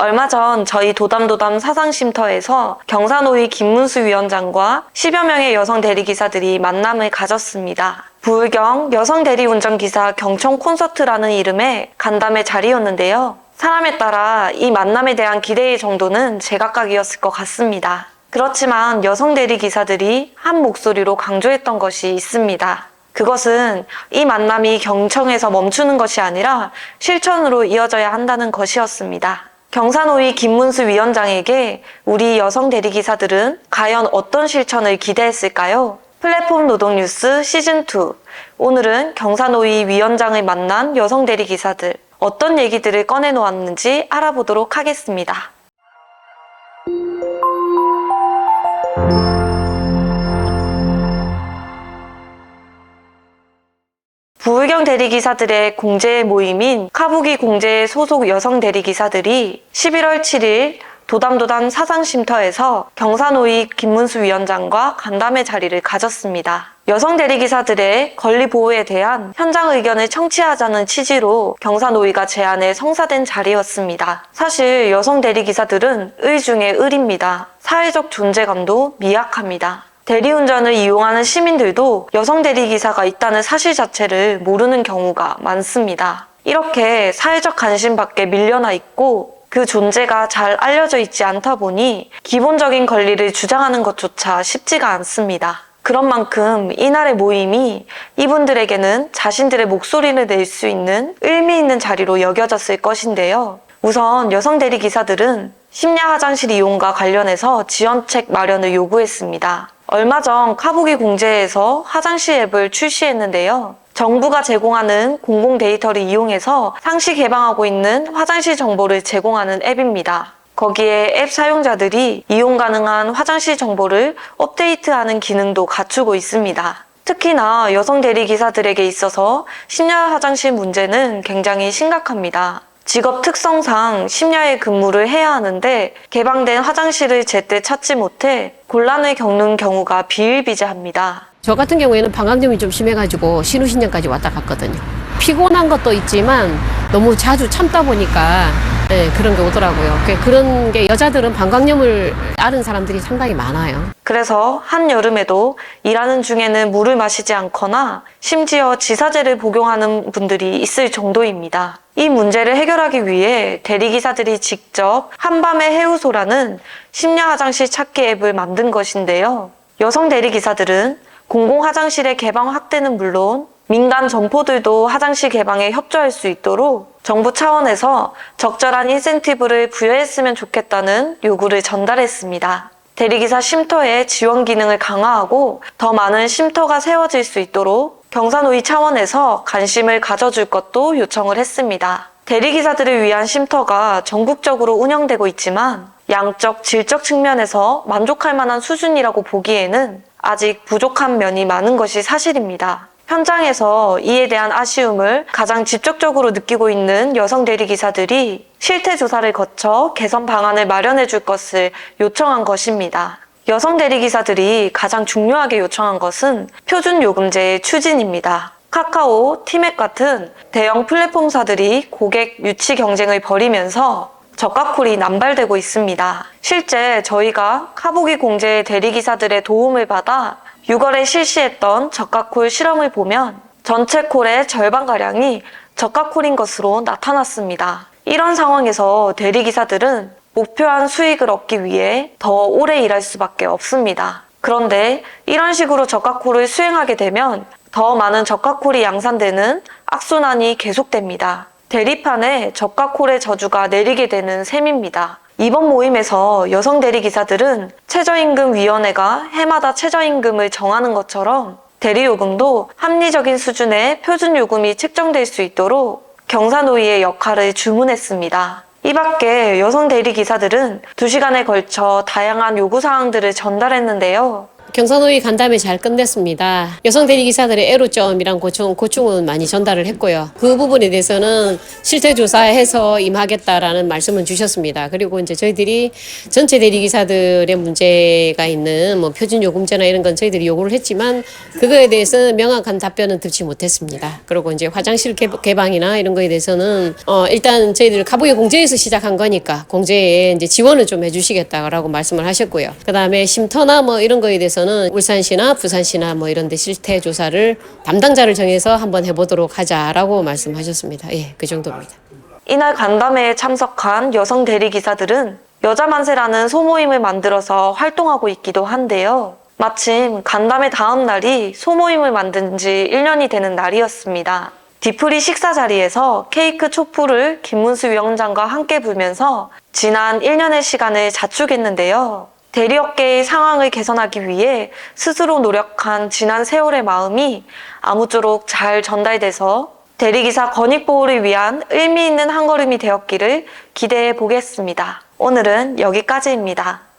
얼마 전 저희 도담도담 사상쉼터에서 경사노위 김문수 위원장과 10여 명의 여성 대리기사들이 만남을 가졌습니다. 부울경 여성 대리운전기사 경청 콘서트라는 이름의 간담회 자리였는데요. 사람에 따라 이 만남에 대한 기대의 정도는 제각각이었을 것 같습니다. 그렇지만 여성 대리기사들이 한 목소리로 강조했던 것이 있습니다. 그것은 이 만남이 경청에서 멈추는 것이 아니라 실천으로 이어져야 한다는 것이었습니다. 경사노위 김문수 위원장에게 우리 여성 대리기사들은 과연 어떤 실천을 기대했을까요? 플랫폼 노동 뉴스 시즌2. 오늘은 경사노위 위원장을 만난 여성 대리기사들, 어떤 얘기들을 꺼내놓았는지 알아보도록 하겠습니다. 부울경 대리기사들의 공제 모임인 카부기 공제 소속 여성 대리기사들이 11월 7일 도담도담 사상쉼터에서 경사노위 김문수 위원장과 간담회 자리를 가졌습니다. 여성 대리기사들의 권리 보호에 대한 현장 의견을 청취하자는 취지로 경사노위가 제안해 성사된 자리였습니다. 사실 여성 대리기사들은 의 중에 을입니다. 사회적 존재감도 미약합니다. 대리운전을 이용하는 시민들도 여성 대리기사가 있다는 사실 자체를 모르는 경우가 많습니다. 이렇게 사회적 관심 밖에 밀려나 있고 그 존재가 잘 알려져 있지 않다 보니 기본적인 권리를 주장하는 것조차 쉽지가 않습니다. 그런 만큼 이날의 모임이 이분들에게는 자신들의 목소리를 낼 수 있는 의미 있는 자리로 여겨졌을 것인데요. 우선 여성 대리기사들은 심야 화장실 이용과 관련해서 지원책 마련을 요구했습니다. 얼마 전 카부기 공제에서 화장실 앱을 출시했는데요. 정부가 제공하는 공공 데이터를 이용해서 상시 개방하고 있는 화장실 정보를 제공하는 앱입니다. 거기에 앱 사용자들이 이용 가능한 화장실 정보를 업데이트하는 기능도 갖추고 있습니다. 특히나 여성 대리기사들에게 있어서 심야 화장실 문제는 굉장히 심각합니다. 직업 특성상 심야에 근무를 해야 하는데 개방된 화장실을 제때 찾지 못해 곤란을 겪는 경우가 비일비재합니다. 저 같은 경우에는 방광염이 좀 심해가지고 신우신경까지 왔다 갔거든요. 피곤한 것도 있지만 너무 자주 참다 보니까 예, 그런 게 오더라고요. 그- 그런 게 여자들은 방광염을 앓은 사람들이 상당히 많아요. 그래서 한여름에도 일하는 중에는 물을 마시지 않거나 심지어 지사제를 복용하는 분들이 있을 정도입니다. 이 문제를 해결하기 위해 대리기사들이 직접 한밤의 해우소라는 심야 화장실 찾기 앱을 만든 것인데요. 여성 대리기사들은 공공 화장실의 개방 확대는 물론 민간 점포들도 화장실 개방에 협조할 수 있도록 정부 차원에서 적절한 인센티브를 부여했으면 좋겠다는 요구를 전달했습니다. 대리기사 쉼터의 지원 기능을 강화하고 더 많은 쉼터가 세워질 수 있도록 경사노위 차원에서 관심을 가져줄 것도 요청을 했습니다. 대리기사들을 위한 쉼터가 전국적으로 운영되고 있지만 양적, 질적 측면에서 만족할 만한 수준이라고 보기에는 아직 부족한 면이 많은 것이 사실입니다. 현장에서 이에 대한 아쉬움을 가장 직접적으로 느끼고 있는 여성 대리기사들이 실태 조사를 거쳐 개선 방안을 마련해 줄 것을 요청한 것입니다. 여성 대리기사들이 가장 중요하게 요청한 것은 표준 요금제의 추진입니다. 카카오, 티맵 같은 대형 플랫폼사들이 고객 유치 경쟁을 벌이면서 저가쿨이 남발되고 있습니다. 실제 저희가 카보기 공제의 대리기사들의 도움을 받아 6월에 실시했던 저가쿨 실험을 보면 전체 콜의 절반가량이 저가콜인 것으로 나타났습니다. 이런 상황에서 대리기사들은 목표한 수익을 얻기 위해 더 오래 일할 수밖에 없습니다. 그런데 이런 식으로 저가콜을 수행하게 되면 더 많은 저가콜이 양산되는 악순환이 계속됩니다. 대리판에 저가콜의 저주가 내리게 되는 셈입니다. 이번 모임에서 여성 대리기사들은 최저임금위원회가 해마다 최저임금을 정하는 것처럼 대리요금도 합리적인 수준의 표준요금이 책정될 수 있도록 경사노위의 역할을 주문했습니다. 이 밖에 여성 대리기사들은 2시간에 걸쳐 다양한 요구사항들을 전달했는데요. 경산호위 간담회 잘 끝냈습니다. 여성 대리기사들의 애로점이란 고충, 고충은 많이 전달을 했고요. 그 부분에 대해서는 실태 조사해서 임하겠다라는 말씀을 주셨습니다. 그리고 이제 저희들이 전체 대리기사들의 문제가 있는 뭐 표준 요금제나 이런 건 저희들이 요구를 했지만 그거에 대해서는 명확한 답변은 듣지 못했습니다. 그리고 이제 화장실 개- 개방이나 이런 거에 대해서는 어 일단 저희들 가부의 공제에서 시작한 거니까 공제에 이제 지원을 좀 해주시겠다라고 말씀을 하셨고요. 그 다음에 쉼터나 뭐 이런 거에 대해 서는 울산시나 부산시나 뭐 이런 데 실태 조사를 담당자를 정해서 한번 해보도록 하자라고 말씀하셨습니다. 예, 그 정도입니다. 이날 간담회에 참석한 여성 대리기사들은 여자 만세라는 소모임을 만들어서 활동하고 있기도 한데요. 마침 간담회 다음 날이 소모임을 만든 지 1년이 되는 날이었습니다. 디프리 식사 자리에서 케이크 촛불을 김문수 위원장과 함께 불면서 지난 1년의 시간을 자축했는데요. 대리업계의 상황을 개선하기 위해 스스로 노력한 지난 세월의 마음이 아무쪼록 잘 전달돼서 대리기사 권익 보호를 위한 의미 있는 한 걸음이 되었기를 기대해 보겠습니다. 오늘은 여기까지입니다.